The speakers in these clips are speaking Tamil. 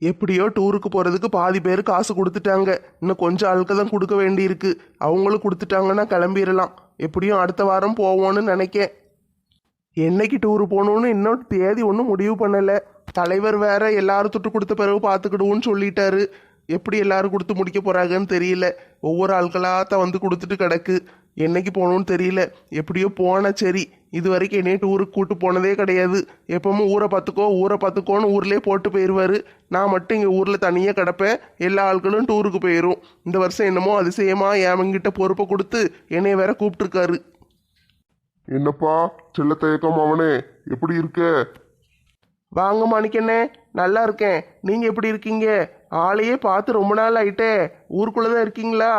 எப்படியோ டூருக்கு போகிறதுக்கு பாதி பேர் காசு கொடுத்துட்டாங்க. இன்னும் கொஞ்சம் ஆளுக்கு தான் கொடுக்க வேண்டியிருக்கு. அவங்களும் கொடுத்துட்டாங்கன்னா கிளம்பிடலாம் எப்படியும் அடுத்த வாரம் போவோன்னு நினைக்கேன். என்னைக்கு டூர் போகணும்னு இன்னும் தேதி ஒன்றும் முடிவு பண்ணலை. தலைவர் வேற எல்லாரும் துட்டு கொடுத்த பிறகு பார்த்துக்கிடுவோன்னு சொல்லிட்டாரு. எப்படி எல்லாரும் கொடுத்து முடிக்க போறாங்கன்னு தெரியல. ஒவ்வொரு ஆட்களாக தான் வந்து கொடுத்துட்டு கிடக்கு. என்னைக்கு போகணும்னு தெரியல. எப்படியோ போனா சரி. இது வரைக்கும் என்னைய டூருக்கு கூட்டு போனதே கிடையாது. எப்பவும் ஊரை பார்த்துக்கோ ஊரை பார்த்துக்கோன்னு ஊர்லேயே போட்டு போயிடுவாரு நான் மட்டும் இங்கே ஊரில் தனியாக கிடப்பேன். எல்லா ஆட்களும் டூருக்கு போயிடும் இந்த வருஷம் என்னமோ அதிசயமா என்கிட்ட பொறுப்பை கொடுத்து என்னைய வேற கூப்பிட்டுருக்காரு. என்னப்பா செல்ல தயக்கம் அவனே. எப்படி இருக்க? வாங்க மாணிக்கண்ணே நல்லா இருக்கேன். நீங்க எப்படி இருக்கீங்க? ஆளையே பார்த்து ரொம்ப நாள் ஆயிட்டே. ஊருக்குள்ள தான் இருக்கீங்களா?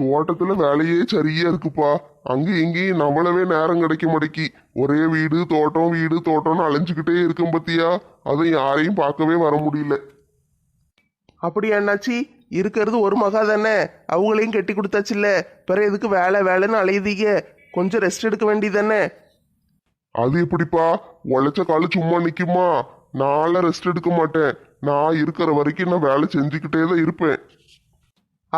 தோட்டத்துல வேலையே சரியா இருக்குப்பா. அங்க இங்கேயும் நம்மளவே நேரம் கிடைக்க மாட்டேக்கி ஒரே வீடு தோட்டம் வீடு தோட்டம்னு அலைஞ்சுக்கிட்டே இருக்கும் பத்தியா? அதை யாரையும் பார்க்கவே வர முடியல. அப்படி அண்ணாச்சி இருக்கிறது ஒரு மகா தானே? அவங்களையும் கட்டி கொடுத்தாச்சுல்ல? பிறகு எதுக்கு வேலை வேலைன்னு அலையுதீங்க? கொஞ்சம் ரெஸ்ட் எடுக்க வேண்டியதானே அது எப்படிப்பா? உழைச்ச காலு சும்மா நிக்குமா? நான்லாம் ரெஸ்ட் எடுக்க மாட்டேன். நான் இருக்கிற வரைக்கும் நான் வேலை செஞ்சுக்கிட்டே தான் இருப்பேன்.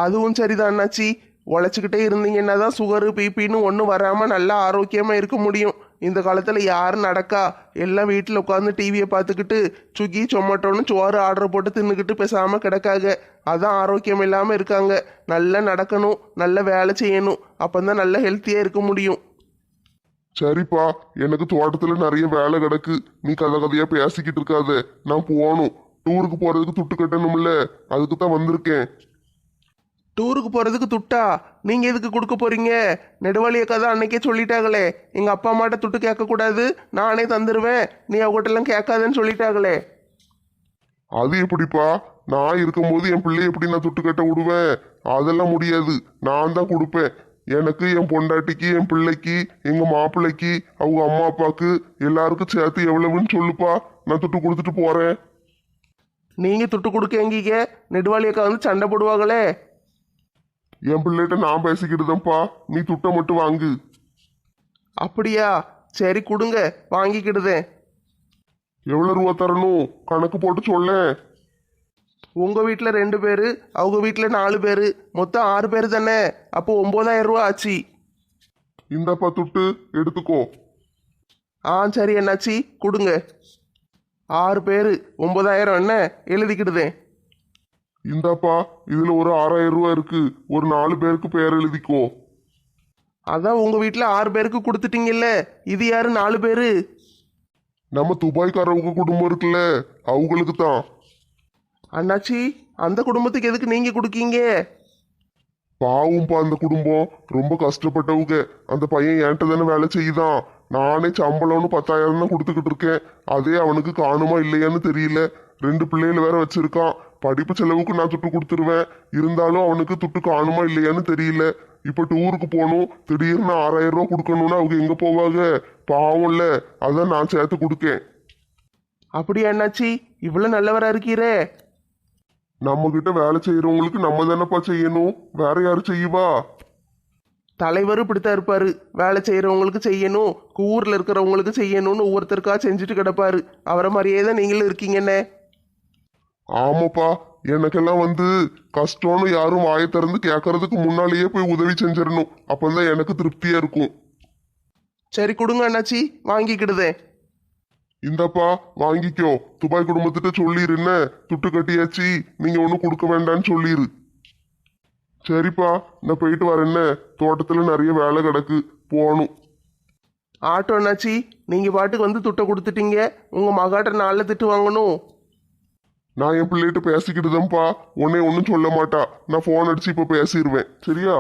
அதுவும் சரிதான் அண்ணாச்சி. உழைச்சிக்கிட்டே இருந்தீங்கன்னா தான் சுகரு பிபின்னு ஒன்றும் வராமல் நல்லா ஆரோக்கியமாக இருக்க முடியும். இந்த காலத்தில் யாரும் நடக்கா? எல்லாம் வீட்டில் உட்காந்து டிவியை பார்த்துக்கிட்டு சுகி சொமட்டோன்னு சோறு ஆர்டர் போட்டு தின்னுக்கிட்டு பேசாமல் கிடக்காங்க. அதான் ஆரோக்கியம் இல்லாமல் இருக்காங்க. நல்லா நடக்கணும் நல்ல வேலை செய்யணும். அப்போ தான் நல்ல ஹெல்த்தியாக இருக்க முடியும். சரிப்பா. எனக்கு தோட்டத்தில் நிறைய வேலை கிடக்கு. நீ கதை கதையாக பேசிக்கிட்டு இருக்காத. நான் போகணும் டூருக்கு போகிறதுக்கு துட்டு கட்டணும்ல. அதுக்கு தான் வந்திருக்கேன். டூருக்கு போகிறதுக்கு துட்டா? நீங்கள் எதுக்கு கொடுக்க போகிறீங்க நெடுவாளி அக்கா தான் அன்னைக்கே சொல்லிட்டாங்களே. எங்கள் அப்பா அம்மாட்ட துட்டு கேட்கக்கூடாது. நானே தந்துடுவேன் நீ அவங்ககிட்டலாம் கேட்காதன்னு சொல்லிட்டாங்களே. அது எப்படிப்பா? நான் இருக்கும்போது என் பிள்ளை எப்படி நான் துட்டு கட்ட விடுவேன்? அதெல்லாம் முடியாது. நான் தான் கொடுப்பேன். எனக்கு என் பொண்டாட்டிக்கு என் பிள்ளைக்கு எங்க மாப்பிள்ளைக்கு அவங்க அம்மா அப்பாவுக்கு எல்லாருக்கும் சேர்த்து எவ்வளவுன்னு சொல்லுப்பா. நான் துட்டு கொடுத்துட்டு போறேன். நீங்கள் துட்டு கொடுக்கங்கீங்க நெடுவாளி அக்கா வந்து சண்டை போடுவாங்களே. என் பிள்ளைகிட்ட நான் பேசிக்கிட்டுதான்ப்பா நீ துட்டை மட்டும் வாங்கு. அப்படியா? சரி கொடுங்க. வாங்கிக்கிடுதேன். எவ்வளவு ரூபா தரணும்? கணக்கு போட்டு சொல்லேன். உங்கள் வீட்டில் ரெண்டு பேர் அவங்க வீட்டில் நாலு பேர். மொத்தம் ஆறு பேர் தானே? அப்போ ஒம்பதாயிரம் ரூபா ஆச்சு. இந்தப்பா துட்டு எடுத்துக்கோ. ஆ சரி என்னாச்சி? கொடுங்க. ஆறு பேர் ஒம்பதாயிரம் என்ன? எழுதிக்கிடுதேன். இந்தாப்பா இதுல ஒரு ஆறாயிரம் ரூபா இருக்கு. ஒரு நாலு பேருக்கு பேர் எழுதிக்கோ. அதான் உங்கள் வீட்டில் ஆறு பேருக்கு கொடுத்துட்டீங்கல்ல. இது யாரு நாலு பேர்? நம்ம துபாய்க்காரவங்க குடும்பம் இருக்குல்ல அவங்களுக்கு தான். அண்ணாச்சி அந்த குடும்பத்துக்கு எதுக்கு நீங்கள் கொடுக்கீங்க? பாவம்ப்பா அந்த குடும்பம். ரொம்ப கஷ்டப்பட்டவங்க. அந்த பையன் என்கிட்ட தானே வேலை செய்யுதான் நானே சம்பளம்னு பத்தாயிரம் தான் கொடுத்துக்கிட்டு இருக்கேன். அதே அவனுக்கு காணுமா இல்லையான்னு தெரியல. ரெண்டு பிள்ளைகள் வேற வச்சிருக்கான். படிப்பு செலவுக்கு நான் துட்டு கொடுத்துருவேன். இருந்தாலும் அவனுக்கு துட்டு காணுமா இல்லையான்னு தெரியல. இப்ப டூருக்கு போகணும். திடீர்னு ஆறாயிரம் ரூபா கொடுக்கணும்னா அவங்க எங்க போவாங்க? பாவம்ல அதான் நான் சேர்த்து கொடுக்கேன். அப்படியா அண்ணாச்சி இவ்வளோ நல்லவரா இருக்கீரே. நம்ம கிட்ட வேலை செய்யறவங்களுக்கு நம்ம தானேப்பா செய்யணும். வேற யாரு செய்வா? தலைவர் இப்படித்தான் இருப்பாரு. வேலை செய்யறவங்களுக்கு செய்யணும். ஊர்ல இருக்கிறவங்களுக்கு செய்யணும்னு ஒவ்வொருத்தருக்கா செஞ்சுட்டு கிடப்பாரு. அவரை மாதிரியே தான் நீங்களும் இருக்கீங்கண்ணே. ஆமாப்பா எனக்கெல்லாம் வந்து கஷ்டம்னு யாரும் வாயை திறந்து கேட்கறதுக்கு முன்னாலேயே போய் உதவி செஞ்சிடணும். அப்பதான் எனக்கு திருப்தியா இருக்கும். சரி கொடுங்க அண்ணாச்சி. வாங்கிக்கிடுதேன். இந்தாப்பா வாங்கிக்கோ. துபாய் குடும்பத்திட்ட சொல்லிரு என்ன? துட்டு கட்டியாச்சு. நீங்க ஒன்றும் கொடுக்க வேண்டாம்னு சொல்லிரு. சரிப்பா நான் போயிட்டு வரேன்ன தோட்டத்துல நிறைய வேலை கிடக்கு. போகணும். ஆட்டோ அண்ணாச்சி நீங்க பாட்டுக்கு வந்து துட்டை கொடுத்துட்டீங்க. உங்க மகாட்ட நாளில் திட்டு வாங்கணும். நான் என் பிள்ளைகிட்ட பேசிக்கிட்டுதான்ப்பா. உன்னை ஒன்றும் சொல்ல மாட்டா. நான் ஃபோன் அடிச்சு இப்போ பேசிடுவேன் சரியா?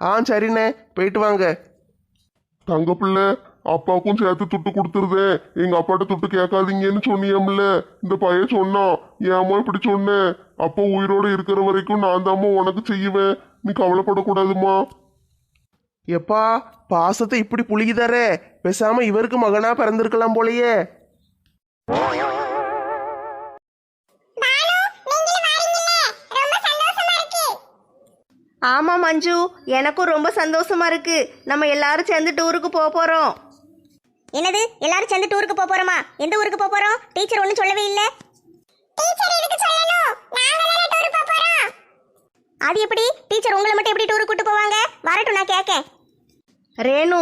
ஆ சரிண்ணே. போயிட்டு வாங்க. தங்க பிள்ளை அப்பாவுக்கும் சேர்த்து துட்டு கொடுத்துருதே. எங்க அப்பாட்ட துட்டு கேட்காதீங்கன்னு சொன்னியம்ல. இந்த பையன் சொன்னான். ஏமா இப்படி சொன்னேன். அப்பா உயிரோட இருக்கிற வரைக்கும் நான் தாம்மா உனக்கு செய்வேன். நீ கவலைப்படக்கூடாதுமா எப்பா பாசத்தை இப்படி புளிக்குதாரே பேசாம இவருக்கு மகனா பிறந்திருக்கலாம் போலயே. மஞ்சு எனக்கும் ரொம்ப சந்தோஷமா இருக்கு. நம்ம எல்லாரும் சேர்ந்து டூருக்கு போக போறோம். என்னது? எல்லாரும் சேர்ந்து டூருக்கு போக போறோமா? எந்த ஊருக்கு போக போறோம்? டீச்சர் ஒன்றும் சொல்லவே இல்லை. அது எப்படி? டீச்சர் உங்களை மட்டும் எப்படி டூர் கூட்டு போவாங்க? வரட்டும் நான் கேட்கேன் ரேணு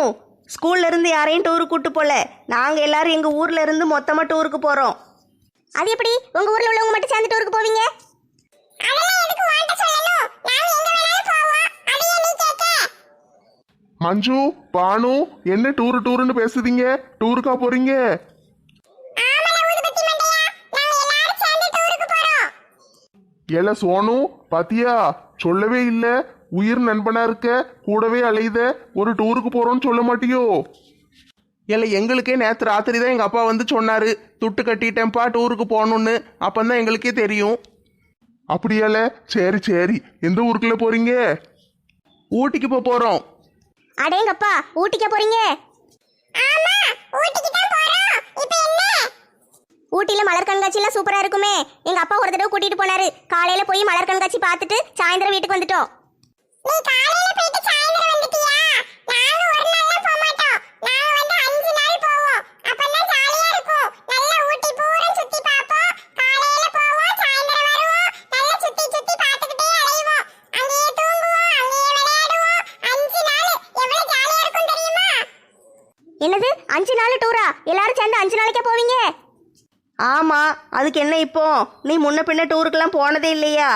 ஸ்கூல்ல இருந்து யாரையும் டூருக்கு கூட்டு போல. நாங்க எல்லாரும் எங்க ஊர்ல இருந்து மொத்தமா டூருக்கு போறோம். அது எப்படி? உங்க ஊர்ல உள்ளவங்க மட்டும் சேர்ந்து டூருக்கு போவீங்க? மஞ்சு பானு என்ன டூரு டூருன்னு பேசுதீங்க? டூருக்கா போறீங்க? ஏல சோனு பாத்தியா? சொல்லவே இல்ல. உயிர் நண்பனா இருக்க கூடவே அலையுத. ஒரு டூருக்கு போறோம்னு சொல்ல மாட்டியோ? இல்ல எங்களுக்கே நேத்து ராத்திரி தான் எங்க அப்பா வந்து சொன்னாரு. துட்டு கட்டிட்டேன்ப்பா டூருக்கு போகணும்னு. அப்பந்தான் எங்களுக்கே தெரியும். அப்படியால? சரி சரி. எந்த ஊருக்குள்ள போறீங்க? ஊட்டிக்கு போக போறோம். அடேங்கப்பா ஊட்டிக்கா போறீங்க? ஊட்டில மலர் கண்காட்சி எல்லாம் சூப்பரா இருக்குமே. எங்க அப்பா ஒரு தடவை கூட்டிட்டு போனாரு. காலையில போய் மலர் கண்காட்சி பார்த்துட்டு சாயந்தரம் வீட்டுக்கு வந்துட்டோம். நீ காலையில அஞ்சு நாளைக்கே போவீங்க? ஆமா அதுக்கு என்ன இப்போ? நீ முன்ன பின்ன டூருக்கெல்லாம் போனதே இல்லையா?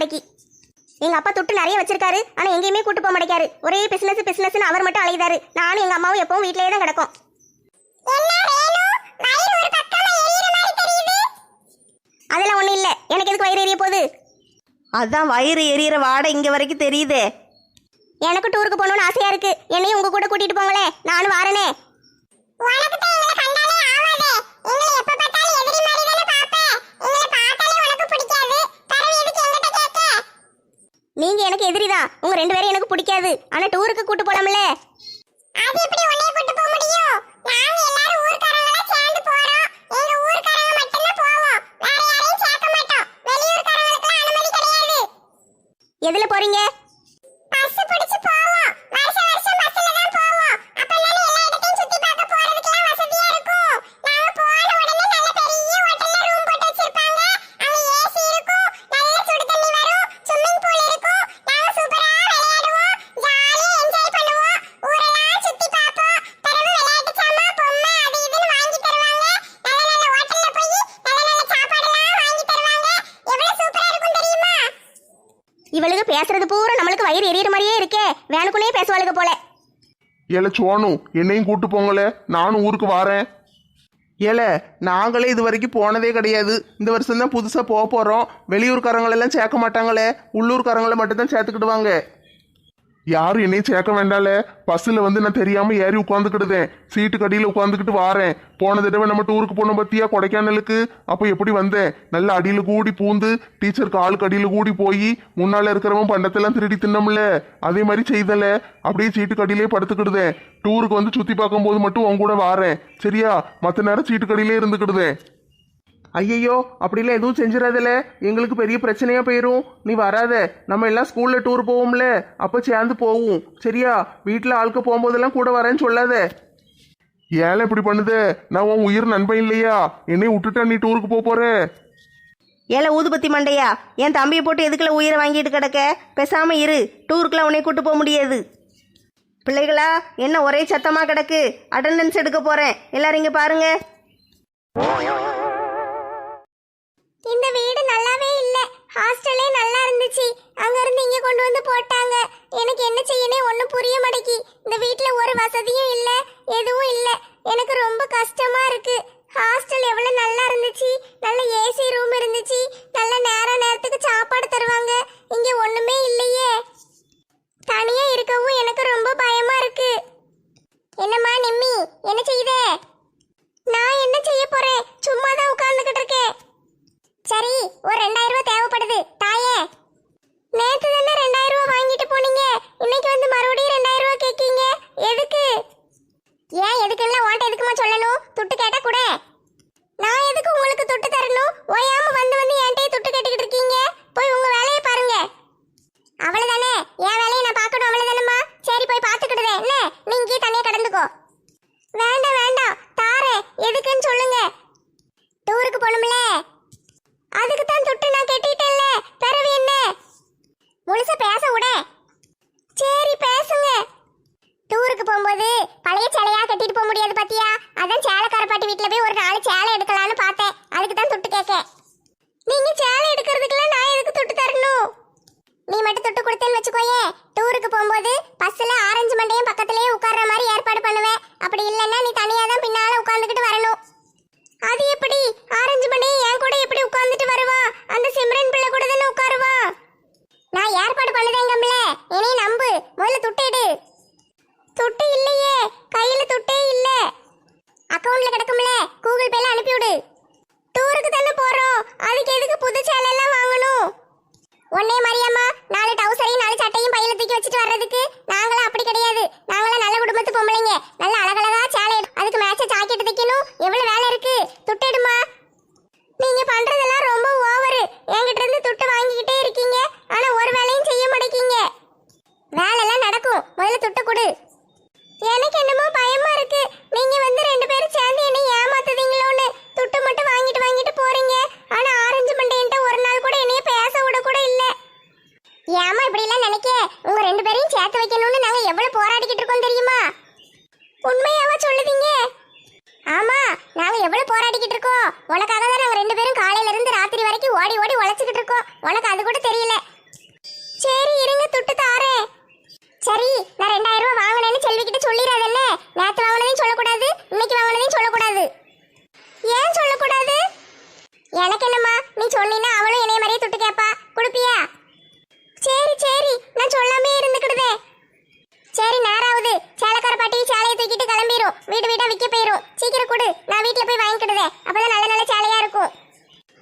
மாட்டேங்கி எங்க அப்பா துட்டு நிறைய வச்சிருக்காரு. ஆனா எங்கேயுமே கூட்டு போக மாட்டேங்காரு. ஒரே பிசினஸ் பிசினஸ்னு அவர் மட்டும் அலையுதாரு. நானும் எங்க அம்மாவும் எப்பவும் வீட்லயே தான் கிடக்கும். அதெல்லாம் ஒண்ணும் இல்ல. எனக்கு எதுக்கு வயிறு எரிய போகுது? அதான் வயிறு எரியற வாடை இங்க வரைக்கும் தெரியுதே. எனக்கு டூருக்கு போகணும்னு ஆசையா இருக்கு. என்னையும் உங்க கூட கூட்டிட்டு போங்களே. நானும் வாரனே. எனக்கு எதிரிதான். உங்க ரெண்டு பேரும் எனக்கு பிடிக்காது. ஆனா டூருக்கு கூட்டு போலாம்ல? அது எப்படி உன்னைய கூட்டு போக முடியும்? நாங்க எல்லாரும் ஊர்க்காரங்களா சேர்ந்து போறோம். எங்க ஊர்க்காரங்க மட்டும் தான் போவோம். வேற யாரையும் சேர்க்க மாட்டோம். வெளியூர்காரங்களுக்கு அனுமதி கிடையாது. எதுல போறீங்க? இவளுக்கு பேசுறது பூரா நம்மளுக்கு வயிறு எரியற மாதிரியே இருக்கே. வேணுக்குனே பேசுவாளுங்க போல. ஏல சோனு என்னையும் கூட்டு போங்களே. நானும் ஊருக்கு வாரேன். ஏல நாங்களே இது வரைக்கும் போனதே கிடையாது. இந்த வருஷம் தான் புதுசாக போக போகிறோம் வெளியூர்காரங்களெல்லாம் சேர்க்க மாட்டாங்களே. உள்ளூர்காரங்களை மட்டும்தான் சேர்த்துக்கிடுவாங்க. யாரும் என்னையும் சேர்க்க வேண்டாம்ல. பஸ்ஸில் வந்து நான் தெரியாமல் ஏறி உட்காந்துக்கிடுதேன் சீட்டு கடியில் உட்காந்துக்கிட்டு வாரேன். போன தடவை நம்ம டூருக்கு போன பத்தியா கொடைக்கானலுக்கு? அப்போ எப்படி வந்தேன்? நல்ல அடியில் கூடி பூந்து டீச்சர் காலுக்கு அடியில் கூடி போய் முன்னால் இருக்கிறவன் பண்டத்தெல்லாம் திருடி தின்னம்ல அதே மாதிரி செய்தல. அப்படியே சீட்டு கடியிலே படுத்துக்கிடுதேன் டூருக்கு வந்து சுற்றி பார்க்கும்போது மட்டும் உன் கூட வாரேன். சரியா? மற்ற நேரம் சீட்டு கடியிலே இருந்துக்கிடுதேன் ஐயையோ அப்படிலாம் எதுவும் செஞ்சிடாதல எங்களுக்கு பெரிய பிரச்சனையா போயிரும். நீ வராத. நம்ம எல்லாம் ஸ்கூல்ல டூர் போவோம்ல. அப்ப சேர்ந்து போவோம். சரியா? வீட்டில் ஆளுக்க போகும்போதெல்லாம் கூட வரேன்னு சொல்லாத. ஏன் இப்படி பண்ணுத? நான் உன் உயிர் நண்பன் இல்லையா? என்னை விட்டுட்டா நீ டூருக்கு போக போற? ஏல ஊதுபத்தி மண்டையா? என் தம்பியை போட்டு எதுக்குள்ள உயிரை வாங்கிட்டு கிடக்க? பேசாம இரு. டூருக்குலாம் உன்னை கூட்டு போக முடியாது. பிள்ளைகளா என்ன ஒரே சத்தமா கிடக்கு? அட்டெண்டன்ஸ் எடுக்க போறேன். எல்லாரும் இங்க பாருங்க. இந்த வீடு நல்லாவே இல்ல. ஹாஸ்டலே நல்லா இருந்துச்சு. அங்க இருந்து இங்க கொண்டு வந்து போட்டாங்க. எனக்கு என்ன செய்யனே ஒண்ணும் புரிய மாட்டேங்கி. இந்த வீட்ல ஒரு வசதியும் இல்ல எதுவும் இல்ல. எனக்கு ரொம்ப கஷ்டமா இருக்கு. ஹாஸ்டல் எவ்வளவு நல்லா இருந்துச்சு. நல்ல ஏசி ரூம் இருந்துச்சு. நல்ல நேர நேரத்துக்கு சாப்பாடு தருவாங்க இங்க ஒண்ணுமே இல்லையே தனியா இருக்கவும் எனக்கு ரொம்ப பயமா இருக்கு என்னம்மா நிம்மி என்ன செய்தே நான் என்ன செய்ய போறேன் சும்மா தான் உட்கார்ந்துகிட்டு இருக்கேன் சரி ஒரு ரெண்டாயிரம் ரூபாய் தேவைப்படுது தாயே நேத்து தானே ரெண்டாயிரம் ரூபாய் வாங்கிட்டு போனீங்க இன்னைக்கு வந்து மறுபடியும் ரெண்டாயிரம் ரூபாய் கேட்கீங்க எதுக்கு ஏன் எதுக்குன்னா உன்ட்ட எதுக்குமா சொல்லணும் துட்டு கேட்டா கூட நான் எதுக்கு உங்களுக்கு துட்டு தரணும் ஓயாம வந்து வந்து என்கிட்டயே துட்டு கேட்டுக்கிட்டு இருக்கீங்க போய் உங்க வேலையை பாருங்க அவ்வளவுதானே என் வேலையை நான் பார்க்கணும் அவ்வளவுதானம்மா சரி போய் பார்த்துக்கிடுதே என்ன நீ இங்கேயே தனியா கடந்துக்கோ வேண்டாம் வேண்டாம் தாரேன் எதுக்குன்னு சொல்லுங்க டூருக்கு போகணும்ல அதுக்கு தான் துட்டு நான் கட்டிட்டேன்ல பிறவு என்ன முழுசா பேச விட சரி பேசுங்க டூருக்கு போகும்போது பழைய சேலையா கட்டிட்டு போக முடியாது பாத்தியா அதான் சேலைக்கார பாட்டி வீட்ல போய் ஒரு நாலு சேலை எடுக்கலாம்னு பார்த்தேன் அதுக்கு தான் துட்டு கேட்க நீங்க சேலை எடுக்கிறதுக்கெல்லாம் நான் எதுக்கு துட்டு தரணும் நீ மட்டும் துட்டு கொடுத்தேன்னு வச்சுக்கோயே டூருக்கு போகும்போது பஸ்ல ஆரஞ்சு மண்டையும் பக்கத்துலயே உட்கார்ற மாதிரி ஏற்பாடு பண்ணுவேன் அப்படி இல்லைன்னா நீ தனியா தான் பின்னால உட்கார்ந்துக்கிட்டு வரணும் அது எப்படி ஆரஞ்சு மண்டையும் என் கூட எப்படி உட்கார்ந்துட்டு வருவான் அந்த சிம்ரன் பிள்ளை கூட தானே உட்காருவான் நான் ஏற்பாடு பண்ணுதேங்கம்ல என்னை நம்பு முதல்ல துட்டு எடு துட்டு இல்லையே கையில துட்டே இல்ல அக்கவுண்ட்ல கிடக்கும்ல கூகுள் பேல அனுப்பி விடு டூருக்கு தானே போறோம் அதுக்கு எதுக்கு புது சேலை எல்லாம் வாங்கணும் ஒன்னே மரியாம்மா நாலு டவுசரையும் நாலு சட்டையும் பையில தூக்கி வச்சுட்டு வர்றதுக்கு நாங்களாம் அப்படி கிடையாது நாங்களாம் நல்ல குடும்பத்து பொம்பளைங்க நல்ல அழகழகா சேலை எடு- அதுக்கு மேட்ச ஜாக்கெட் தைக்கணும் எவ்வளவு வேலை இருக்கு துட்டு எடுமா நீங்க பண்றதெல்லாம் ரொம்ப ஓவரு என்கிட்ட இருந்து துட்டு வாங்கிக்கிட்டே இருக்கீங்க ஆனா ஒரு வேலையும் செய்ய மாட்டேங்கீங்க வேலைலாம் நடக்கும் முதல்ல துட்டு கொடு எனக்கு என்னமோ பயமா இருக்கு நீங்க வந்து ரெண்டு பேரும் சேர்ந்து என்னை ஏமாத்துதீங்களோன்னு துட்டு மட்டும் வாங்கிட்டு வாங்கிட்டு போறீங்க ஆனா ஆரஞ்சு மண்டையன்ட்ட ஒரு நாள் கூட என்னைய பேச விட கூட இல்ல ஏமா இப்படி எல்லாம் நினைக்க உங்க ரெண்டு பேரையும் சேர்த்து வைக்கணும்னு நாங்க எவ்வளவு போராடிக்கிட்டு இருக்கோம் தெரியுமா உண்மையாவா சொல்லுதீங்க ஆமா நாங்க எவ்வளவு போராடிக்கிட்டு இருக்கோம் உனக்காக தான் நாங்க ரெண்டு பேரும் காலையில இருந்து ராத்திரி வரைக்கும் ஓடி ஓடி உழைச்சிக்கிட்டு இருக்கோம் உனக்கு அது கூட தெரியல சரி இருங்க துட்டு தாரேன் சரி நான் ரெண்டாயிரம் ரூபாய் வாங்கினேன்னு செல்விக்கிட்ட சொல்லிடாதல்ல நேத்து வாங்கினதையும் சொல்லக்கூடாது இன்னைக்கு வாங்கினதையும் சொல்லக்கூடாது ஏன் சொல்லக்கூடாது எனக்கு என்னம்மா நீ சொன்னீன்னா அவளும் என்னைய மாதிரியே துட்டு கேப்பா கொடுப்பியா சரி சரி நான் சொல்லாமே இருந்துக்கிடுதே சரி நேராவது சேலக்கார பாட்டி சேலையை தூக்கிட்டு கிளம்பிரும் வீடு வீடா விற்க போயிரும் சீக்கிரம் கொடு நான் வீட்ல போய் வாங்கிக்கிடுதே அப்பதான் நல்ல நல்ல சேலையா இருக்கும்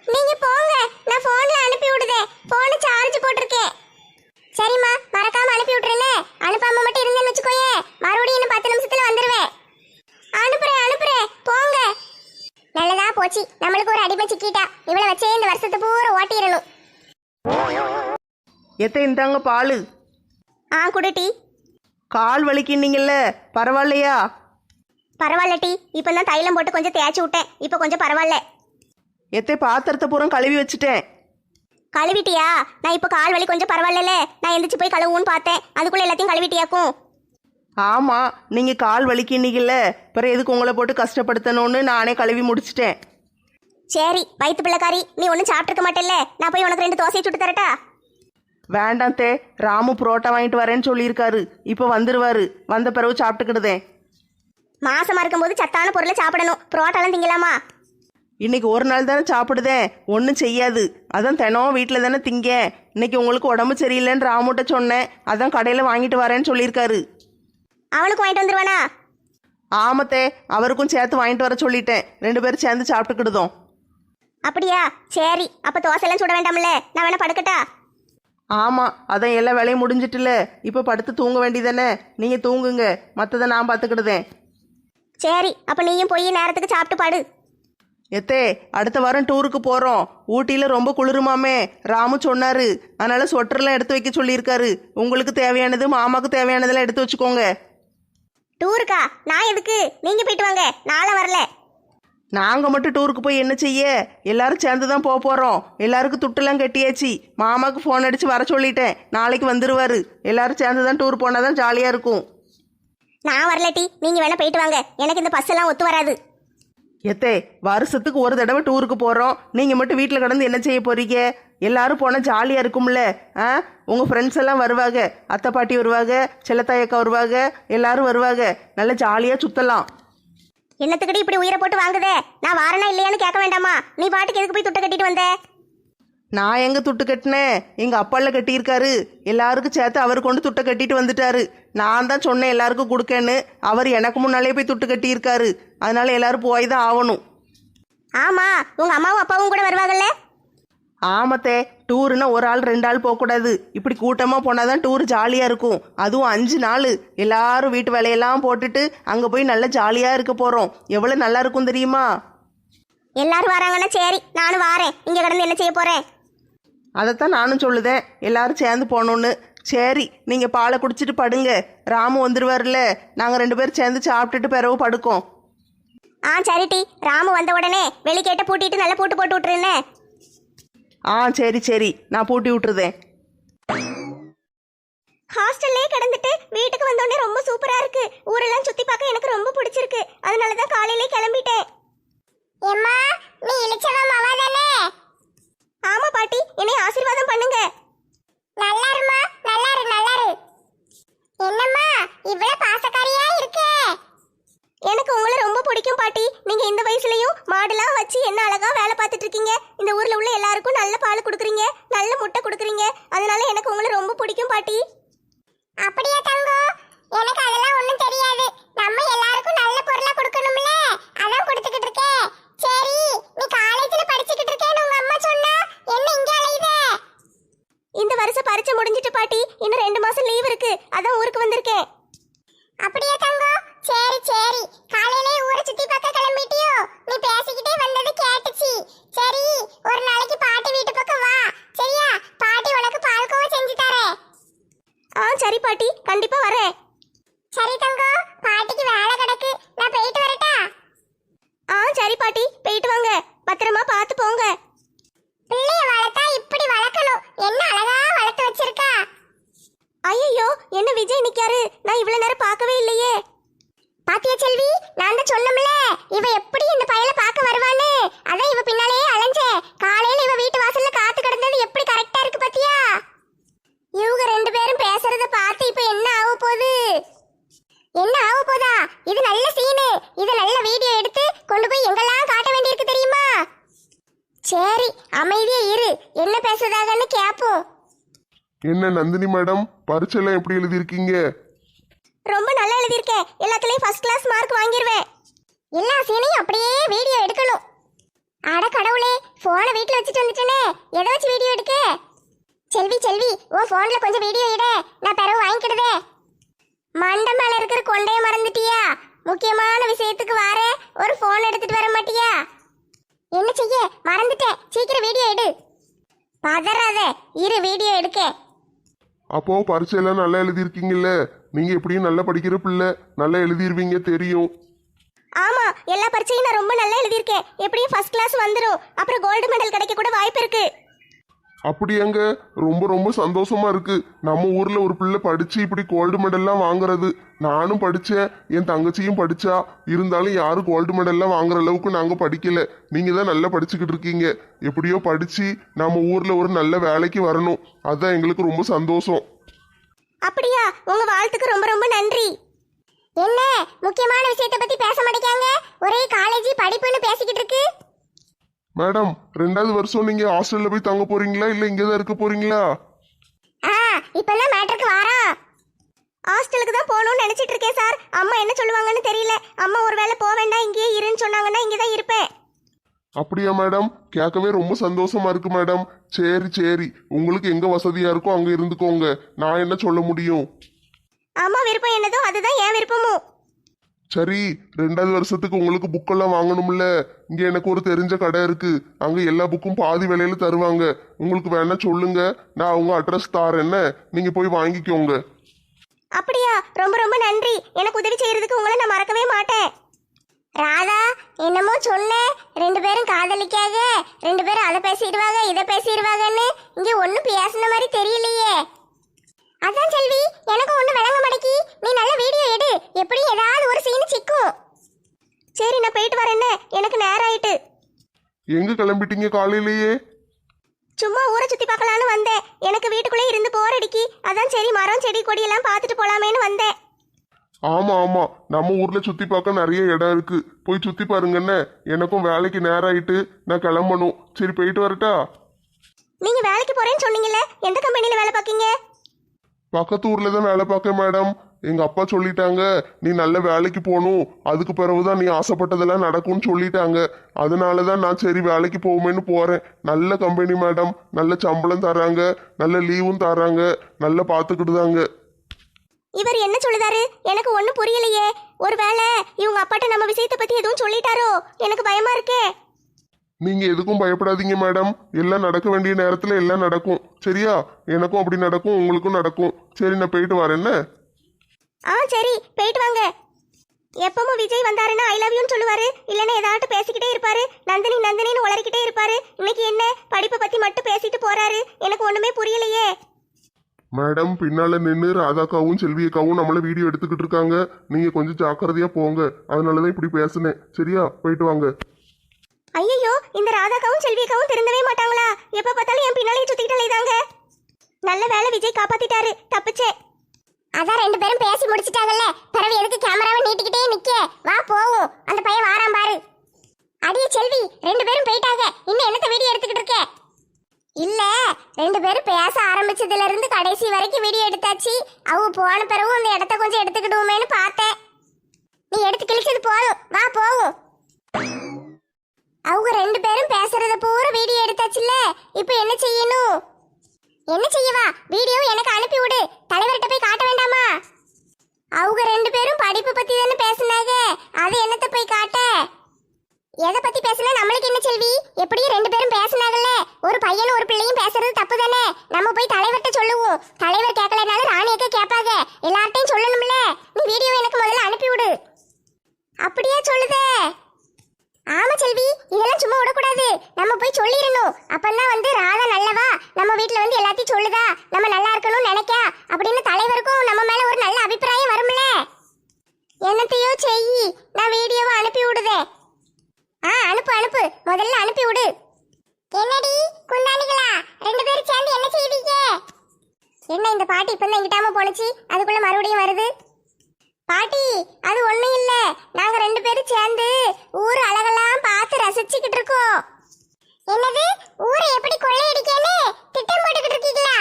நீங்க போங்க நான் போன்ல அனுப்பி விடுதே போன சார்ஜ் போட்டிருக்கேன் சரிம்மா மறக்காம அனுப்பி விட்டுருங்க அனுப்பாம மட்டும் இருந்தேன்னு வச்சுக்கோயே மறுபடியும் இன்னும் பத்து நிமிஷத்துல வந்துருவேன் அனுப்புறேன் அனுப்புறேன் போங்க நல்லதா போச்சு நம்மளுக்கு ஒரு அடிமை சிக்கிட்டா இவளை வச்சே இந்த வருஷத்தை பூரா ஓட்டிடணும் எத்த இந்தாங்க பால்? ஆ குடுட்டி கால் வலிக்கின்னீங்கல்ல பரவாயில்லையா? பரவாயில்ல டி. இப்போ தான் தைலம் போட்டு கொஞ்சம் தேய்ச்சி விட்டேன். இப்போ கொஞ்சம் பரவாயில்ல. எத்தை பாத்திரத்தை பூரா கழுவி வச்சுட்டேன். கழுவிட்டியா? நான் இப்போ கால் வலி கொஞ்சம் பரவாயில்லல நான் எந்திரிச்சு போய் கழுவுன்னு பார்த்தேன். அதுக்குள்ள எல்லாத்தையும் கழுவிட்டியாக்கும்? ஆமாம் நீங்கள் கால் வலிக்கின்னீங்கல்ல பிறகு எதுக்கு உங்களை போட்டு கஷ்டப்படுத்தணும்னு நானே கழுவி முடிச்சிட்டேன். சரி வயிற்று பிள்ளைக்காரி நீ ஒன்றும் சாப்பிட்டுருக்க மாட்டேல்ல? நான் போய் உனக்கு ரெண்டு தோசையை சுட்டு தரட்டா? வேண்டாம் தே ராமு புரோட்டா வாங்கிட்டு வரேன்னு சொல்லியிருக்காரு. இப்போ வந்துருவாரு. வந்த பிறகு சாப்பிட்டுக்கிடுதேன் மாசமா இருக்கும்போது சத்தான பொருளை சாப்பிடணும். புரோட்டாலாம் திங்கலாமா? இன்னைக்கு ஒரு நாள் தானே சாப்பிடுதேன் ஒன்றும் செய்யாது. அதான் தினம் வீட்டில் தானே திங்க. இன்னைக்கு உங்களுக்கு உடம்பு சரியில்லைன்னு ராமுட்ட சொன்னேன். அதான் கடையில் வாங்கிட்டு வரேன்னு சொல்லியிருக்காரு. அவனுக்கு வாங்கிட்டு வந்துருவானா? ஆமத்தே அவருக்கும் சேர்த்து வாங்கிட்டு வர சொல்லிட்டேன். ரெண்டு பேரும் சேர்ந்து சாப்பிட்டுக்கிடுதோம். அப்படியா? சரி. அப்ப தோசை எல்லாம் சுட வேண்டாம்ல? நான் வேணா படுக்கட்டா? ஆமாம் அதான் எல்லா வேலையும் முடிஞ்சிட்டுல. இப்போ படுத்து தூங்க வேண்டியதானே? நீங்கள் தூங்குங்க. மற்றதை நான் பார்த்துக்கிடுதேன் சரி அப்ப நீயும் போய் நேரத்துக்கு சாப்பிட்டு பாடு. எத்தே அடுத்த வாரம் டூருக்கு போகிறோம் ஊட்டியில் ரொம்ப குளிருமாமே. ராமு சொன்னாரு. அதனால ஸ்வெட்டர்லாம் எடுத்து வைக்க சொல்லியிருக்காரு. உங்களுக்கு தேவையானது மாமாக்கு தேவையானதெல்லாம் எடுத்து வச்சுக்கோங்க. டூருக்கா? நான் எதுக்கு? நீங்க போயிட்டு வாங்க. நாளை வரல. நாங்கள் மட்டும் டூருக்கு போய் என்ன செய்ய? எல்லாரும் சேர்ந்து தான் போக போகிறோம் எல்லாருக்கும் துட்டுலாம் கட்டியாச்சு. மாமாவுக்கு ஃபோன் அடித்து வர சொல்லிட்டேன். நாளைக்கு வந்துருவாரு. எல்லாரும் சேர்ந்து தான் டூர் போனால் தான் ஜாலியாக இருக்கும். நான் வரல டி. நீங்க வேணா போயிட்டு வாங்க. எனக்கு இந்த பஸ் எல்லாம் ஒத்து வராது. எத்தே வருஷத்துக்கு ஒரு தடவை டூருக்கு போகிறோம் நீங்கள் மட்டும் வீட்டில் கிடந்து என்ன செய்ய போறீங்க? எல்லாரும் போனால் ஜாலியாக இருக்கும்ல. ஆ? உங்கள் ஃப்ரெண்ட்ஸ் எல்லாம் வருவாங்க. அத்தை பாட்டி வருவாங்க. செல்லத்தாயக்கா வருவாங்க. எல்லாரும் வருவாங்க. நல்லா ஜாலியாக சுற்றலாம் என்னத்துக்கடி இப்படி உயிரை போட்டு வாங்குதே? நான் வாரனா இல்லையான்னு கேட்க வேண்டாமா? நீ பாட்டுக்கு எதுக்கு போய் துட்டை கட்டிட்டு வந்த? நான் எங்கே துட்டு கட்டினேன் எங்கள் அப்பால கட்டியிருக்காரு. எல்லாருக்கும் சேர்த்து அவர் கொண்டு துட்டை கட்டிட்டு வந்துட்டாரு. நான் தான் சொன்னேன் எல்லாருக்கும் கொடுக்கேன்னு. அவர் எனக்கு முன்னாலே போய் துட்டு கட்டியிருக்காரு. அதனால எல்லாரும் போய் தான் ஆகணும். ஆமா உங்க அம்மாவும் அப்பாவும் கூட வருவாங்கல்ல? ஆமத்தே டூருன்னா ஒரு ஆள் ரெண்டு ஆள் போகக்கூடாது. இப்படி கூட்டமாக போனால் தான் டூர் ஜாலியாக இருக்கும். அதுவும் அஞ்சு நாள். எல்லாரும் வீட்டு வேலையெல்லாம் போட்டுட்டு அங்கே போய் நல்லா ஜாலியாக இருக்க போகிறோம் எவ்வளோ நல்லா இருக்கும் தெரியுமா? எல்லாரும் வராங்கன்னா சரி நானும் வாரேன். இங்க கிடந்து என்ன செய்ய போறேன் அதைத்தான் நானும் சொல்லுதேன். எல்லாரும் சேர்ந்து போகணுன்னு சரி நீங்கள் பாலை குடிச்சிட்டு படுங்க. ராமு வந்துடுவார்ல நாங்கள் ரெண்டு பேரும் சேர்ந்து சாப்பிட்டுட்டு பிறகு படுக்கோம். ஆ சரி டி. ராமு வந்த உடனே வெளிக்கேட்ட பூட்டிட்டு நல்லா பூட்டு போட்டு விட்டுருன்னு. ஆ சரி சரி. நான் பூட்டி விட்டுருதேன். ஹாஸ்டல்லே கிடந்துட்டு வீட்டுக்கு வந்த உடனே ரொம்ப சூப்பரா இருக்கு. ஊரெல்லாம் சுத்தி பார்க்க எனக்கு ரொம்ப பிடிச்சிருக்கு. அதனால தான் காலையிலே கிளம்பிட்டேன். எம்மா நீ இளிச்சவா மாவா தானே? ஆமா பாட்டி. என்னை ஆசீர்வாதம் பண்ணுங்க நல்லா இருமா நல்லா இரு நல்லா இரு என்னம்மா இவ்வளவு பாசக்காரியா இருக்கே எனக்கு உங்களை ரொம்ப பிடிக்கும் பாட்டி நீங்க இந்த வயசுலயும் மாடுலாம் வச்சு என்ன அழகா வேலை பார்த்துட்டு இருக்கீங்க இந்த ஊர்ல உள்ள எல்லாருக்கும் நல்ல பால் கொடுக்குறீங்க நல்ல முட்டை கொடுக்குறீங்க அதனால எனக்கு உங்களை ரொம்ப பிடிக்கும் பாட்டி அப்படியே தங்கம் எனக்கு அதெல்லாம் ஒண்ணும் தெரியாது நம்ம எல்லாருக்கும் நல்ல பொருளா கொடுக்கணும்ல அதான் கொடுத்துக்கிட்டு இருக்கேன் சரி நீ காலேஜ்ல படிச்சுக்கிட்டு இருக்கேன்னு உங்க அம்மா சொன்னா என்ன இங்க அலையுதே இந்த வருஷம் பரீட்சை முடிஞ்சிட்டு பாட்டி இன்னும் ரெண்டு மாசம் லீவ் இருக்கு அதான் ஊருக்கு வந்திருக்கேன் அப்படியே தங்கம் சரி சரி காலையிலே ஊரை சுத்தி பார்க்க கிளம்பிட்டியோ நீ பேசிக்கிட்டே வந்தது கேட்டுச்சு சரி ஒரு நாளைக்கு பாட்டி வீட்டு பக்கம் வா சரியா பாட்டி உனக்கு பால்கோவா செஞ்சு தரேன் ஆ சரி பாட்டி கண்டிப்பா வரேன் சரி தங்கம் பாட்டிக்கு வேலை கிடக்கு. நான் போயிட்டு வரட்டா? ஆ சரி பாட்டி போயிட்டு வாங்க. பத்திரமா பார்த்து போங்க. பிள்ளைய வளர்த்தா இப்படி வளர்க்கணும். என்ன அழகா வளர்த்து வச்சிருக்கா? ஐயோ என்ன விஜய் நிக்காரு நான் இவ்வளவு நேரம் பார்க்கவே இல்லையே. பாத்தியா செல்வி நான் தான் சொன்னோம்ல இவ எப்படி இந்த பயல பார்க்க வருவான்னு? அதான் இவ பின்னாலேயே அலைஞ்சேன். காலையில இவ வீட்டு வாசல்ல காத்து கிடந்தது எப்படி கரெக்டா இருக்கு பாத்தியா? இவங்க ரெண்டு பேரும் பேசுறத பார்த்து இப்ப என்ன ஆக போகுது? என்ன ஆக போதா? இது நல்ல சீனு இது நல்ல வீடியோ எடுத்து கொண்டு போய் எங்கெல்லாம் காட்ட வேண்டியிருக்கு தெரியுமா? சரி அமைதியா இரு. என்ன பேசுறதாகன்னு கேப்போம். என்ன நந்தினி மேடம் பரீட்சைலாம் எப்படி எழுதியிருக்கீங்க? ரொம்ப நல்லா எழுதியிருக்கேன். எல்லாத்துலயும் ஃபர்ஸ்ட் கிளாஸ் மார்க் வாங்கிடுவேன் எல்லா சீனையும் அப்படியே வீடியோ எடுக்கணும். அட கடவுளே போனை வீட்ல வச்சுட்டு வந்துட்டேனே. எதை வச்சு வீடியோ எடுக்க? செல்வி செல்வி உன் போன்ல கொஞ்சம் வீடியோ எடு நான் பிறகு வாங்கிக்கிடுதே. மண்டை மேல இருக்கிற கொண்டைய மறந்துட்டியா? முக்கியமான விஷயத்துக்கு வார. ஒரு போன் எடுத்துட்டு வர மாட்டியா? என்ன செய்ய? மறந்துட்டேன். சீக்கிரம் வீடியோ எடு பதறாத. இரு வீடியோ எடுக்கேன் அப்போ பரீட்சையெல்லாம் நல்லா எழுதியிருக்கீங்கல்ல? நீங்க எப்படியும் நல்லா படிக்கிற பிள்ளை. நல்லா எழுதிருவீங்க தெரியும். ஆமா எல்லா பரீட்சையும் நான் ரொம்ப நல்லா எழுதியிருக்கேன். எப்படியும் ஃபர்ஸ்ட் கிளாஸ் வந்துடும் அப்புறம் கோல்டு மெடல் கிடைக்க கூட வாய்ப்பு இருக்கு. அப்படியாங்க ரொம்ப ரொம்ப சந்தோஷமா இருக்கு. நம்ம ஊர்ல ஒரு பிள்ளை படிச்சு இப்படி கோல்டு மெடல்லாம் வாங்குறது. நானும் படிச்சேன் என் தங்கச்சியும் படிச்சா. இருந்தாலும் யாரும் கோல்டு மெடல்லாம் வாங்குற அளவுக்கு நாங்க படிக்கல. நீங்க தான் நல்லா படிச்சுக்கிட்டு இருக்கீங்க. எப்படியோ படிச்சு நம்ம ஊர்ல ஒரு நல்ல வேலைக்கு வரணும். அதுதான் எங்களுக்கு ரொம்ப சந்தோஷம். அப்படியா? உங்க வாழ்த்துக்கு ரொம்ப ரொம்ப நன்றி. என்ன? முக்கியமான விஷயத்தை பத்தி பேச மாட்டேங்க ஒரே காலேஜ் படிப்புன்னு பேசிக்கிட்டு இருக்கு? மேடம் ரெண்டாவது வருஷம் நீங்க ஹாஸ்டல்ல போய் தங்க போறீங்களா? இல்ல இங்கே தான் இருக்க போறீங்களா? ஆ இப்பெல்லாம் மேட்டருக்கு வாரா. ஹாஸ்டலுக்கு தான் போகணும்னு நினைச்சிட்டு இருக்கேன் சார். அம்மா என்ன சொல்லுவாங்கன்னு தெரியல. அம்மா ஒருவேளை போக வேண்டாம் இங்கேயே இருன்னு சொன்னாங்கன்னா இங்கே தான் இருப்பேன். அப்படியா மேடம்? கேட்கவே ரொம்ப சந்தோஷமா இருக்கு மேடம். சரி சரி. உங்களுக்கு எங்க வசதியா இருக்கோ அங்க இருந்துக்கோங்க. நான் என்ன சொல்ல முடியும்? அம்மா விருப்பம் என்னதோ அதுதான் என் விருப்பமும். சரி ரெண்டாவது வருஷத்துக்கு உங்களுக்கு புக்கெல்லாம் வாங்கணும்ல. இங்கே எனக்கு ஒரு தெரிஞ்ச கடை இருக்கு. அங்கே எல்லா புக்கும் பாதி விலையில தருவாங்க. உங்களுக்கு வேணா சொல்லுங்க. நான் அவங்க அட்ரஸ் தாரேன். என்ன? நீங்க போய் வாங்கிக்கோங்க. அப்படியா? ரொம்ப ரொம்ப நன்றி. எனக்கு உதவி செய்யறதுக்கு உங்களை நான் மறக்கவே மாட்டேன். ராதா என்னமோ சொன்னேன் ரெண்டு பேரும் காதலிக்காக ரெண்டு பேரும் அதை பேசிடுவாங்க இதை பேசிடுவாங்கன்னு. இங்கே ஒன்றும் பேசின மாதிரி தெரியலையே. அதான் செல்வி எனக்கு ஒன்றும் விளங்க மாட்டேக்கி நீ நல்ல வீடியோ எடு. எப்படி ஏதாவது ஒரு சீனு சிக்கும் சரி நான் போயிட்டு வரேன்னு எனக்கு நேரம் ஆயிட்டு. எங்க கிளம்பிட்டீங்க காலையிலேயே? சும்மா ஊரை சுத்தி பார்க்கலான்னு வந்தேன். எனக்கு வீட்டுக்குள்ளே இருந்து போர் அடிக்கி. அதான் சரி மரம் செடி கொடியெல்லாம் பார்த்துட்டு போலாமேன்னு வந்தேன். ஆமா ஆமா. நம்ம ஊர்ல சுத்தி பார்க்க நிறைய இடம் இருக்கு. போய் சுத்தி பாருங்கண்ணே எனக்கும் வேலைக்கு நேரம் ஆயிட்டு நான் கிளம்பணும். சரி போயிட்டு வரட்டா? நீங்க வேலைக்கு போறேன்னு சொன்னீங்கல்ல. எந்த கம்பெனில வேலை பார்க்கீங்க? பக்கத்து ஊர்ல தான் வேலை பார்க்க மேடம். எங்க அப்பா சொல்லிட்டாங்க நீ நல்ல வேலைக்கு போகணும். அதுக்கு பிறகுதான் நீ ஆசைப்பட்டதெல்லாம் நடக்கும்னு சொல்லிட்டாங்க. அதனால தான் நான் சரி வேலைக்கு போவோமேன்னு போறேன். நல்ல கம்பெனி மேடம். நல்ல சம்பளம் தராங்க நல்ல லீவும் தராங்க நல்லா பார்த்துக்கிட்டுதாங்க இவர் என்ன சொல்லுதாரு? எனக்கு ஒன்றும் புரியலையே. ஒருவேளை இவங்க அப்பாட்ட நம்ம விஷயத்தை பத்தி எதுவும் சொல்லிட்டாரோ? எனக்கு பயமா இருக்கே. நீங்க எதுக்கும் பயப்படாதீங்க மேடம் எல்லாம் நடக்க வேண்டிய நேரத்துல எல்லாம் நடக்கும். சரியா? எனக்கும் அப்படி நடக்கும் உங்களுக்கும் நடக்கும். சரி நான் போயிட்டு வரேன் என்ன? ஆ சரி. போயிட்டு வாங்க. எப்பவும் விஜய் வந்தாருன்னா ஐ லவ் யூன்னு சொல்லுவாரு. இல்லைன்னா ஏதாட்டும் பேசிக்கிட்டே இருப்பாரு. நந்தினி நந்தினின்னு உளறிக்கிட்டே இருப்பாரு. இன்னைக்கு என்ன? படிப்பை பத்தி மட்டும் பேசிட்டு போறாரு. எனக்கு ஒண்ணுமே புரியலையே. மேடம் பின்னால நின்று ராதாக்காவும் செல்வியக்காவும் நம்மள வீடியோ எடுத்துக்கிட்டு இருக்காங்க. நீங்க கொஞ்சம் ஜாக்கிரதையா போங்க. அதனாலதான் இப்படி பேசுனேன். சரியா? போயிட்டு வாங்க. ஐயோ இந்த ராதாக்காவும் செல்வியக்காவும் திருந்தவே மாட்டாங்களா? எப்ப பார்த்தாலும் என் பின்னாலே சுத்திக்கிட்டு இதாங்க நல்ல வேலை விஜய் காப்பாத்திட்டாரு தப்பிச்சே. அதான் ரெண்டு பேரும் பேசி முடிச்சிட்டாங்கல்ல. பிறகு எதுக்கு கேமராவை நீட்டிக்கிட்டே நிக்க வா போவோம். அந்த பையன் வாராம் பாரு. அடிய செல்வி ரெண்டு பேரும் போயிட்டாங்க. இன்னும் என்னத்த வீடியோ எடுத்துக்கிட்டு இருக்க? இல்ல ரெண்டு பேரும் பேச ஆரம்பிச்சதுல இருந்து கடைசி வரைக்கும் வீடியோ எடுத்தாச்சு. அவங்க போன பிறகு அந்த இடத்த கொஞ்சம் எடுத்துக்கிடுவோமேனு பார்த்தேன். நீ எடுத்து கிழிச்சது போதும். வா போவோம். அவங்க ரெண்டு பேரும் பேசுறத பூரா வீடியோ எடுத்தாச்சுல்ல? இப்போ என்ன செய்யணும்? என்ன செய்யவா வீடியோ எனக்கு அனுப்பி விடு. தலைவர்கிட்ட போய் காட்ட வேண்டாமா? அவங்க ரெண்டு பேரும் படிப்பு பத்தி தானே பேசினாங்க. அது என்னத்த போய் காட்ட? எதை பத்தி பேசினா நம்மளுக்கு என்ன செல்வி? எப்படியும் ரெண்டு பேரும் பேசினாங்கல்ல. ஒரு பையனும் ஒரு பிள்ளையும் பேசுறது தப்பு தானே? நம்ம போய் தலைவர்கிட்ட சொல்லுவோம். தலைவர் கேட்கலனாலும் ராணியக்க கேட்பாங்க. எல்லார்ட்டையும் சொல்லணும்ல. நீ வீடியோ எனக்கு முதல்ல அனுப்பி விடு. அப்படியே சொல்லுதே? ஆமா செல்வி இதெல்லாம் சும்மா விடக்கூடாது. நம்ம போய் சொல்லிடணும். அப்பந்தான் வந்து ராதா நல்லவா? நம்ம வீட்ல வந்து எல்லாத்தையும் சொல்லுதா? நம்ம நல்லா இருக்கணும்னு நினைக்க? அப்படின்னு தலைவருக்கும் நம்ம மேல ஒரு நல்ல அபிப்பிராயம் வரும்ல? என்னத்தையோ செய். நான் வீடியோவை அனுப்பி விடுதே ஆ அனுப்பு அனுப்பு. முதல்ல அனுப்பி விடு. என்னடி? குந்தாணிகளா? ரெண்டு பேரும் சேர்ந்து என்ன செய்வீங்க? என்ன இந்த பாட்டி இப்போ தான் இங்கிட்டாம போனுச்சு அதுக்குள்ள மறுபடியும் வருது? பாட்டி அது ஒண்ணும் இல்ல. நாங்க ரெண்டு பேரும் சேர்ந்து ஊர் அழகெல்லாம் பார்த்து ரசிச்சுக்கிட்டு இருக்கோம். என்னது? ஊரை எப்படி கொள்ளையடிக்கன்னு திட்டம் போட்டுக்கிட்டு இருக்கீங்களா?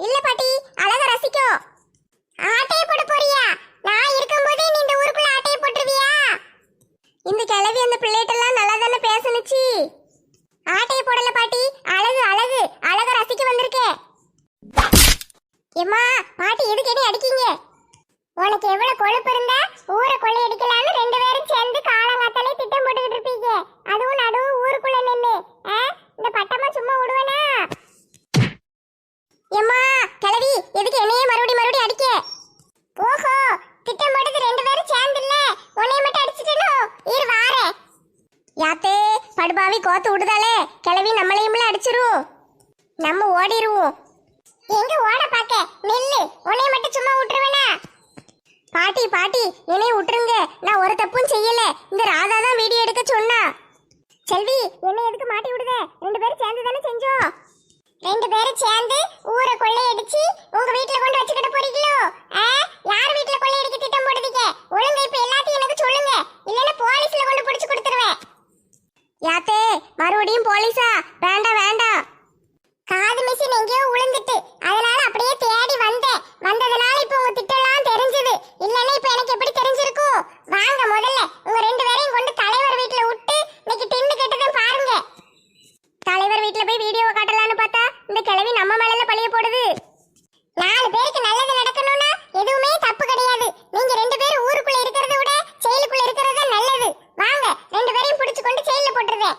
இல்ல பாட்டி அழக ரசிக்கும் ஆட்டைய போட போறியா? நான் இருக்கும்போதே நீ இந்த ஊருக்குள்ள ஆட்டைய போட்டுருவியா? இந்த கிழவி அந்த பிள்ளைகிட்டெல்லாம் நல்லா தானே பேசுனுச்சு. ஆட்டைய போடல பாட்டி அழகு அழகு அழக ரசிக்க வந்திருக்கேன் எம்மா பாட்டி எதுக்கு என்ன அடிக்கீங்க? உனக்கு எவ்வளவு கொழுப்பு இருந்தா ஊரை கொள்ளையடிக்கலாம்னு ரெண்டு பேரும் சேர்ந்து காலங்காத்தாலே திட்டம் போட்டுக்கிட்டு இருப்பீங்க. அதுவும் நடுவு ஊருக்குள்ள நின்னு. ஆ? இந்த பட்டமா சும்மா விடுவேனா? எம்மா கிளவி எதுக்கு என்னையே மறுபடி மறுபடி அடிக்க? ஓஹோ திட்டம் போட்டது ரெண்டு பேரும் சேர்ந்து இல்ல உன்னைய மட்டும் அடிச்சிட்டனோ? இரு வாரே. யாத்தே படுபாவி கோத்து விடுதாலே கிளவி நம்மளையும்ல அடிச்சிரும். நம்ம ஓடிடுவோம் எங்க ஓட பாக்க நில்லு. உன்னைய மட்டும் சும்மா விட்டுருவேனா? பாட்டி பாட்டி என்னை விட்டுருங்க நான் ஒரு தப்பும் செய்யல. இந்த ராதா தான் வீடியோ எடுக்க சொன்னா. செல்வி என்னை எதுக்கு மாட்டி விடுத? ரெண்டு பேரும் சேர்ந்து தானே செஞ்சோம். ரெண்டு பேரும் சேர்ந்து ஊரை கொள்ளையடிச்சு உங்க வீட்டுல கொண்டு வச்சுக்கிட்டு போறீங்களோ? ஆ? யார் வீட்டுல கொள்ளையடிக்க திட்டம் போடுவீங்க ஒழுங்கா இப்ப எல்லாத்தையும் எனக்கு சொல்லுங்க. இல்லைன்னா போலீஸ்ல கொண்டு பிடிச்சு கொடுத்துருவேன். யாத்தே மறுபடியும் போலீஸா? வேண்டாம் வேண்டாம். காது மிஷின் எங்கேயோ விழுந்துட்டு அதனால அப்படியே தேடி வந்தேன் வந்ததுனால இப்போ உங்க திட்டம்லாம் தெரிஞ்சது. இல்லைன்னா இப்போ எனக்கு எப்படி தெரிஞ்சிருக்கும் வாங்க முதல்ல. உங்க ரெண்டு பேரையும் கொண்டு தலைவர் வீட்டுல விட்டு இன்னைக்கு டிண்டு கெட்டதும் பாருங்க. தலைவர் வீட்டுல போய் வீடியோ காட்டலாம்னு பார்த்தா இந்த கிழவி நம்ம மேல பழிய போடுது. நாலு பேருக்கு நல்லது நடக்கணும்னா எதுவுமே தப்பு கிடையாது. நீங்க ரெண்டு பேரும் ஊருக்குள்ள இருக்கிறத விட செயலுக்குள்ள இருக்கிறது நல்லது. வாங்க ரெண்டு பேரையும் பிடிச்சு கொண்டு செயல போட்டுருவேன்.